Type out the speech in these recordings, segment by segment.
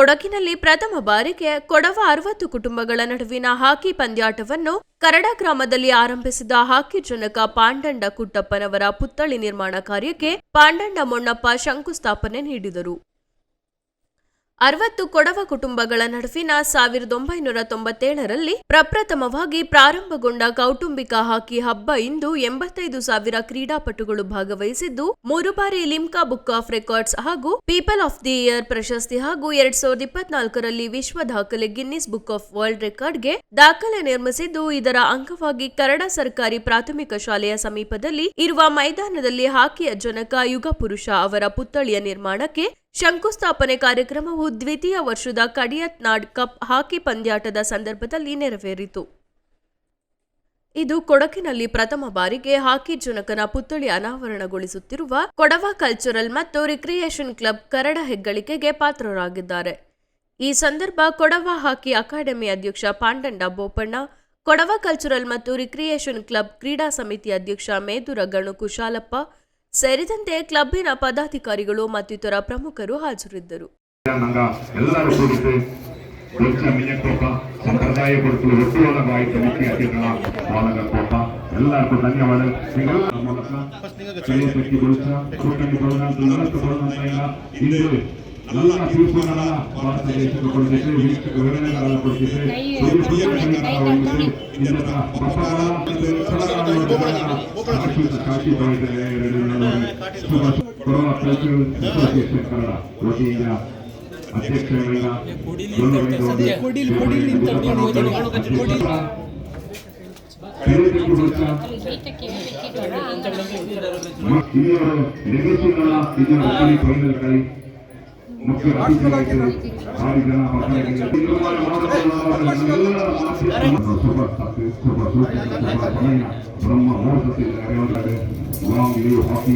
ಕೊಡಗಿನಲ್ಲಿ ಪ್ರಥಮ ಬಾರಿಗೆ ಕೊಡವ ಅರವತ್ತು ಕುಟುಂಬಗಳ ನಡುವಿನ ಹಾಕಿ ಪಂದ್ಯಾಟವನ್ನು ಕರಡ ಗ್ರಾಮದಲ್ಲಿ ಆರಂಭಿಸಿದ ಹಾಕಿ ಜನಕ ಪಾಂಡಂಡ ಕುಟ್ಟಪ್ಪನವರ ಪುತ್ಥಳಿ ನಿರ್ಮಾಣ ಕಾರ್ಯಕ್ಕೆ ಪಾಂಡಂಡ ಮೊಣ್ಣಪ್ಪ ಶಂಕುಸ್ಥಾಪನೆ ನೀಡಿದರು. ಅರವತ್ತು ಕೊಡವ ಕುಟುಂಬಗಳ ನಡುವಿನ ಸಾವಿರದ ಒಂಬೈನೂರ ತೊಂಬತ್ತೇಳರಲ್ಲಿ ಪ್ರಪ್ರಥಮವಾಗಿ ಪ್ರಾರಂಭಗೊಂಡ ಕೌಟುಂಬಿಕ ಹಾಕಿ ಹಬ್ಬ ಇಂದು ಎಂಬತ್ತೈದು ಸಾವಿರ ಕ್ರೀಡಾಪಟುಗಳು ಭಾಗವಹಿಸಿದ್ದು, ಮೂರು ಬಾರಿ ಲಿಮ್ಕಾ ಬುಕ್ ಆಫ್ ರೆಕಾರ್ಡ್ಸ್ ಹಾಗೂ ಪೀಪಲ್ ಆಫ್ ದಿ ಇಯರ್ ಪ್ರಶಸ್ತಿ ಹಾಗೂ ಎರಡ್ ಸಾವಿರದ ಇಪ್ಪತ್ನಾಲ್ಕರಲ್ಲಿ ವಿಶ್ವ ದಾಖಲೆ ಗಿನ್ನಿಸ್ ಬುಕ್ ಆಫ್ ವರ್ಲ್ಡ್ ರೆಕಾರ್ಡ್ಗೆ ದಾಖಲೆ ನಿರ್ಮಿಸಿದ್ದು, ಇದರ ಅಂಗವಾಗಿ ಕರಡ ಸರ್ಕಾರಿ ಪ್ರಾಥಮಿಕ ಶಾಲೆಯ ಸಮೀಪದಲ್ಲಿ ಇರುವ ಮೈದಾನದಲ್ಲಿ ಹಾಕಿಯ ಜನಕ ಯುಗ ಪುರುಷ ಅವರ ಪುತ್ಥಳಿಯ ನಿರ್ಮಾಣಕ್ಕೆ ಶಂಕುಸ್ಥಾಪನೆ ಕಾರ್ಯಕ್ರಮವು ದ್ವಿತೀಯ ವರ್ಷದ ಕಡಿಯತ್ನಾಡ್ ಕಪ್ ಹಾಕಿ ಪಂದ್ಯಾಟದ ಸಂದರ್ಭದಲ್ಲಿ ನೆರವೇರಿತು. ಇದು ಕೊಡಕಿನಲ್ಲಿ ಪ್ರಥಮ ಬಾರಿಗೆ ಹಾಕಿ ಜನಕನ ಪುತ್ಥಳಿ ಅನಾವರಣಗೊಳಿಸುತ್ತಿರುವ ಕೊಡವ ಕಲ್ಚರಲ್ ಮತ್ತು ರಿಕ್ರಿಯೇಷನ್ ಕ್ಲಬ್ ಕರಡ ಹೆಗ್ಗಳಿಕೆಗೆ ಪಾತ್ರರಾಗಿದ್ದಾರೆ. ಈ ಸಂದರ್ಭ ಕೊಡವ ಹಾಕಿ ಅಕಾಡೆಮಿ ಅಧ್ಯಕ್ಷ ಪಾಂಡಂಡ ಬೋಪಣ್ಣ, ಕೊಡವ ಕಲ್ಚರಲ್ ಮತ್ತು ರಿಕ್ರಿಯೇಷನ್ ಕ್ಲಬ್ ಕ್ರೀಡಾ ಸಮಿತಿ ಅಧ್ಯಕ್ಷ ಮೇದುರ ಗಣು ಕುಶಾಲಪ್ಪ ಸೇರಿದಂತೆ ಕ್ಲಬ್ಬಿನ ಪದಾಧಿಕಾರಿಗಳು ಮತ್ತಿತರ ಪ್ರಮುಖರು ಹಾಜರಿದ್ದರು. ಸಂಪ್ರದಾಯ ಮುಖ್ಯ ಅತಿಥಿಗಳ ಕೋಪ ಎಲ್ಲರಿಗೂ ಧನ್ಯವಾದ. ನಿಮ್ಮೆಲ್ಲ ಮೂಲಕ ಎಲ್ಲ ತೀರ್ಪುಗಳ ಭಾರತ ದೇಶಕ್ಕೆ ಕೊಡುತ್ತಿದೆ ವೀಕ್ಷಕ ವಿವರಣೆಗಳನ್ನು ಪುಣ್ಯಕರ್ಮಗಳ ವಹಿಸಿ ಇದರ ಪ್ರಸಾರ ಕಾಶಿ ಬಯಸಿದೆ ಕೊರೋನಾ ಕಲ್ಚರಲ್ ಅಸೋಸಿಯೇಷನ್ ಕನ್ನಡ ವತಿಯಿಂದ ಕೊಡಿಲ್ ಕೊಡಿಲಿ ಅಂತ ಇಲ್ಲಿಯವರು ನೆಗೆಸಿಗಳ ಇದರ ರಚನೆ ಫೈನಲ್ ಮುಖ್ಯ ಜನ ಬ್ರಹ್ಮ ಮುಹೂರ್ತದಲ್ಲಿ ಲಾಂಗ್ ಲೀವ್ ಹಾಕಿ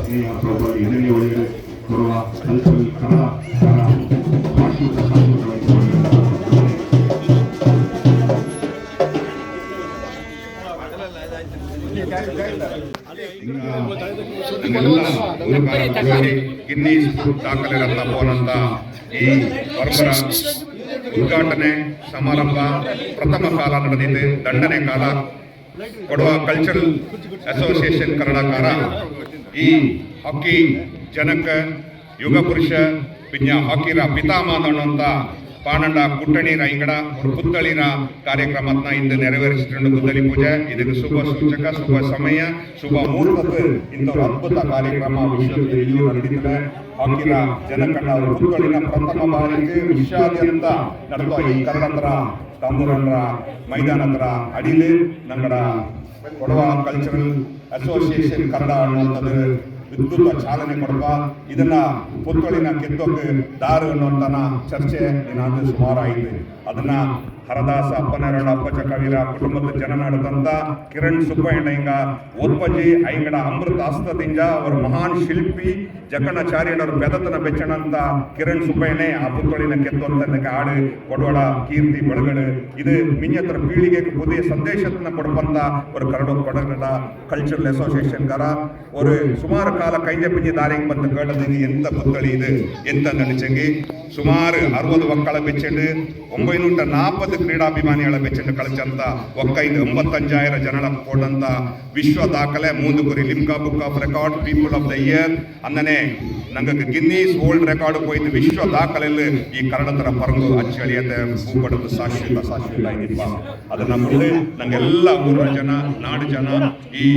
ಸ್ನೇಹ ಸೌಭಾಗ್ಯ ಎಣ್ಣೆ ಒಳ್ಳೆಯದು ಕೊಡುವ ಕರ ಗಿನ್ನೀಸ್ ಬುಕ್ ದಾಖಲೆಗಳನ್ನ ಈ ಪರಂಪರ ಉದ್ಘಾಟನೆ ಸಮಾರಂಭ ಪ್ರಥಮ ಕಾಲ ನಡೆದಿದೆ. ದಂಡನೆ ಕಾಲ. ಕೊಡುವ ಕಲ್ಚರಲ್ ಅಸೋಸಿಯೇಷನ್ ಕನ್ನಡಕಾರ ಈ ಹಾಕಿ ಜನಕ, ಯುಗ ಪುರುಷ ಪಿಜ್ಞ ಹಾಕಿರ ಪಿತಾಮಹ ಅನ್ನುವಂಥ ಪಾಣಂಡ ಕುಟ್ಟಣಿ ರೈಂಗಡ ಪುತ್ತಳಿನ ಪುತ್ಥಳಿನ ಕಾರ್ಯಕ್ರಮನ ಇಂದು ನೆರವೇರಿಸಿಕೊಂಡು ಗುದ್ದಲಿ ಪೂಜೆ. ಇದಕ್ಕೆ ಶುಭ ಸೂಚಕ, ಶುಭ ಸಮಯ, ಶುಭ ಮುಹೂರ್ತಕ್ಕೆ ಇಂಥ ಅದ್ಭುತ ಕಾರ್ಯಕ್ರಮ ವಿಶ್ವದಲ್ಲಿ ಎಲ್ಲಿಯೂ ನಡೆದಿದೆ ಹಾಕಿರ ಜನಕಣ್ಣ ಅವರ ಪುತ್ಥಳಿನ ಪ್ರಥಮ ಬಾರಿಗೆ ವಿಶ್ವಾದ್ಯಂತ ನಡೆದ ಈ ಕನ್ನಡತರ ತಮ್ಮೂರರ ಮೈದಾನದರ ಅಡಿಲಿ, ನಂಗಡ ಕೊಡವ ಕಲ್ಚರಲ್ ಅಸೋಸಿಯೇಷನ್ ಕನ್ನಡ ಅನ್ನುವಂಥದ್ದು. ವಿದ್ಯುತ್ ಚಾಲನೆ ಕೊಡಪ ಇದನ್ನ ಪುತ್ಥಳಿನ ಕೆತ್ತೋಕೆ ದಾರು ಅನ್ನುವಂತನ ಚರ್ಚೆ ದಿನಾಂತ ಸುಮಾರು ಆಯಿತು ಅದನ್ನ ಹರದಾಸ ಅಪ್ಪನರಣ ಅಪ್ಪಚ ಕವಿರ ಕುಟುಂಬದ ಜನ ನಡೆದಂತ ಕಿರಣ್ ಸುಬ್ಬಯ್ಯಣ್ಣ ಒಪ್ಪಜಿ ಐಂಗಡ ಅಮೃತ ಹಸ್ತದಿಂದ ಅವರ ಮಹಾನ್ ಶಿಲ್ಪಿ ಜಕಣಾಚಾರ್ಯನವರು ಬೆದತನ ಬೆಚ್ಚಣಂತ ಕಿರಣ್ ಸುಬ್ಬಯ್ಯನೇ ಆ ಪುತ್ಥಳಿನ ಕೆತ್ತುವಂತ ಆಡು ಕೊಡವಡ ಕೀರ್ತಿ ಬೆಳಗಡು ಇದು ಮಿಂಜತ್ರ ಪೀಳಿಗೆಗೆ புதிய ಸಂದೇಶತನ ಕೊಡಪಂತ ஒரு ಕರಡು ಕೊಡಗಡ ಕಲ್ಚರಲ್ ಅಸೋಸಿಯೇಷನ್ಗಾರ ஒரு ಸುಮಾರು ಸರ್ಕಾರ ಕೈತಪ್ಪಿಸಿ ದಾರಿಗೆ ಬಂದು ಕೇಳೋದಕ್ಕೆ ಎಂತ ಪುತ್ಥಳಿ ಇದು ಎಂತ ನೆನಚಂಗಿ ಸುಮಾರು ಅರವದು ಒಕ್ಕಳ ಬೆಚ್ಚೆಂಡು ಒಂಬೈನೂಟ ನಾಲ್ಪತ್ತು ಕ್ರೀಡಾಭಿಮಾನಿಗಳ ಬೆಚ್ಚೆಂಡು ಕಳಿಸಂತ ಒಕ್ಕೈದು ಎಂಬತ್ತಂಜಾಯಿರ ಜನರ ಕೊಡಂತ ವಿಶ್ವ ದಾಖಲೆ ಮೂಂದು ಕುರಿ Limca book of record people of the year ಅಂದನೆ ನಂಗೆ ಗಿನ್ನೀಸ್ ವರ್ಲ್ಡ್ ರೆಕಾರ್ಡ್ ಹೋಯ್ತು ವಿಶ್ವ ದಾಖಲೆಯಲ್ಲಿ ಈ ಕನ್ನಡತರ ಪರಂಗು ಅಚ್ಚಳಿಯತೆ ಹೂಪಡೋದು ಸಾಕ್ಷಿ ಇಲ್ಲ ಸಾಕ್ಷಿ ಇಲ್ಲ ಇದಪ್ಪ ಅದನ್ನ ಮುಂದೆ ನಂಗೆಲ್ಲ ಊರ ಜನ ನಾಡು ಜನ ಈ